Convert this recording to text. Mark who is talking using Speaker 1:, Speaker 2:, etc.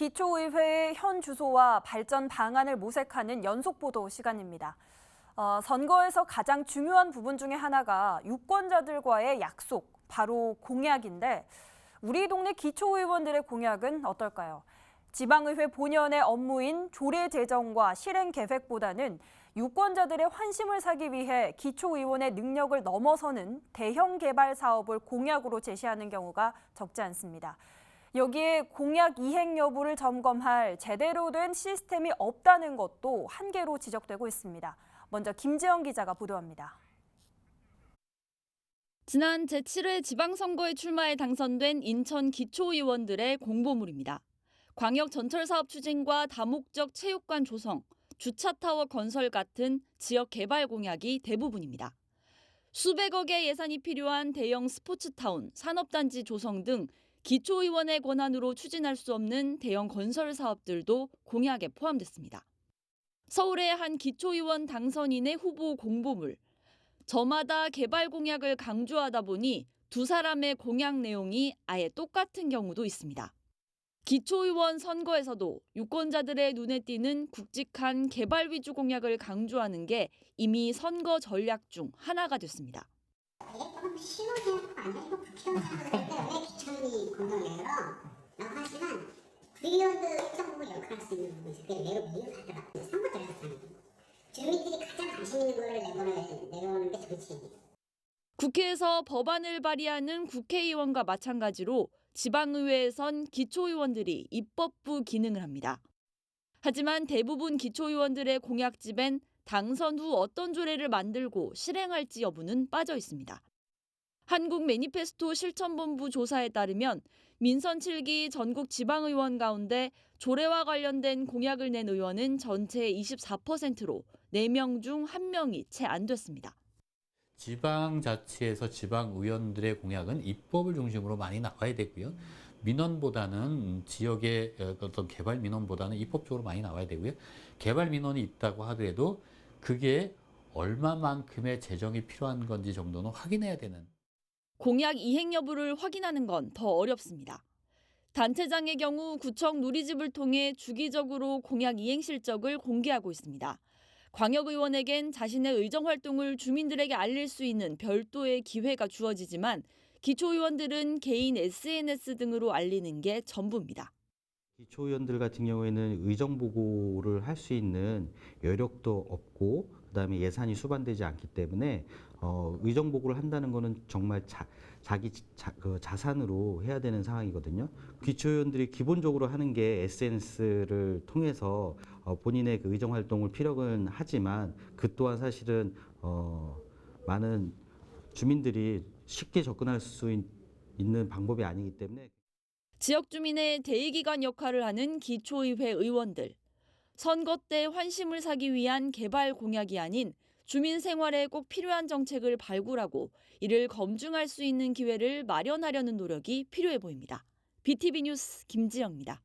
Speaker 1: 기초의회의 현 주소와 발전 방안을 모색하는 연속 보도 시간입니다. 어, 선거에서 가장 중요한 부분 중에 하나가 유권자들과의 약속, 바로 공약인데 우리 동네 기초의원들의 공약은 어떨까요? 지방의회 본연의 업무인 조례 제정과 실행 계획보다는 유권자들의 환심을 사기 위해 기초의원의 능력을 넘어서는 대형 개발 사업을 공약으로 제시하는 경우가 적지 않습니다. 여기에 공약 이행 여부를 점검할 제대로 된 시스템이 없다는 것도 한계로 지적되고 있습니다. 먼저 김지영 기자가 보도합니다.
Speaker 2: 지난 제7회 지방선거에 출마해 당선된 인천 기초의원들의 공보물입니다. 광역 전철 사업 추진과 다목적 체육관 조성, 주차타워 건설 같은 지역 개발 공약이 대부분입니다. 수백억의 예산이 필요한 대형 스포츠타운, 산업단지 조성 등 기초의원의 권한으로 추진할 수 없는 대형 건설 사업들도 공약에 포함됐습니다. 서울의 한 기초의원 당선인의 후보 공보물, 저마다 개발 공약을 강조하다 보니 두 사람의 공약 내용이 아예 똑같은 경우도 있습니다. 기초의원 선거에서도 유권자들의 눈에 띄는 굵직한 개발 위주 공약을 강조하는 게 이미 선거 전략 중 하나가 됐습니다.
Speaker 3: 조금 신호제약 아니야? 이거 국회의원 선거할 때왜 귀천이 건강해요? 라고 하지만 국회의원도 일정 부분 역할을 할수 있는 있어요. 그게 매우 미흡하더라고요. 선거 때려서 하는 거. 주민들이 가장 관심 있는 거를 내보내, 내려오는 게 정치인이에요.
Speaker 2: 국회에서 법안을 발의하는 국회의원과 마찬가지로 지방의회에선 기초의원들이 입법부 기능을 합니다. 하지만 대부분 기초의원들의 공약집엔 당선 후 어떤 조례를 만들고 실행할지 여부는 빠져 있습니다. 한국 매니페스토 실천본부 조사에 따르면 민선 7기 전국 지방의원 가운데 조례와 관련된 공약을 낸 의원은 전체의 24%로 4명 중 1명이 채 안 됐습니다.
Speaker 4: 지방자치에서 지방의원들의 공약은 입법을 중심으로 많이 나와야 되고요. 민원보다는 지역의 어떤 개발 민원보다는 입법적으로 많이 나와야 되고요. 개발 민원이 있다고 하더라도 그게 얼마만큼의 재정이 필요한 건지 정도는 확인해야 되는.
Speaker 2: 공약 이행 여부를 확인하는 건 더 어렵습니다. 단체장의 경우 구청 누리집을 통해 주기적으로 공약 이행 실적을 공개하고 있습니다. 광역의원에겐 자신의 의정 활동을 주민들에게 알릴 수 있는 별도의 기회가 주어지지만 기초의원들은 개인 SNS 등으로 알리는 게 전부입니다.
Speaker 5: 기초의원들 같은 경우에는 의정 보고를 할 수 있는 여력도 없고 그다음에 예산이 수반되지 않기 때문에 어, 의정 보고를 한다는 거는 정말 자, 자기 자, 그 자산으로 해야 되는 상황이거든요. 기초의원들이 기본적으로 하는 게 SNS를 통해서 어, 본인의 그 의정 활동을 피력은 하지만 그 또한 사실은 어, 많은 주민들이 쉽게 접근할 수 있, 있는 방법이 아니기 때문에.
Speaker 2: 지역 주민의 대의기관 역할을 하는 기초의회 의원들. 선거 때 환심을 사기 위한 개발 공약이 아닌 주민 생활에 꼭 필요한 정책을 발굴하고 이를 검증할 수 있는 기회를 마련하려는 노력이 필요해 보입니다. BTV 뉴스 김지영입니다.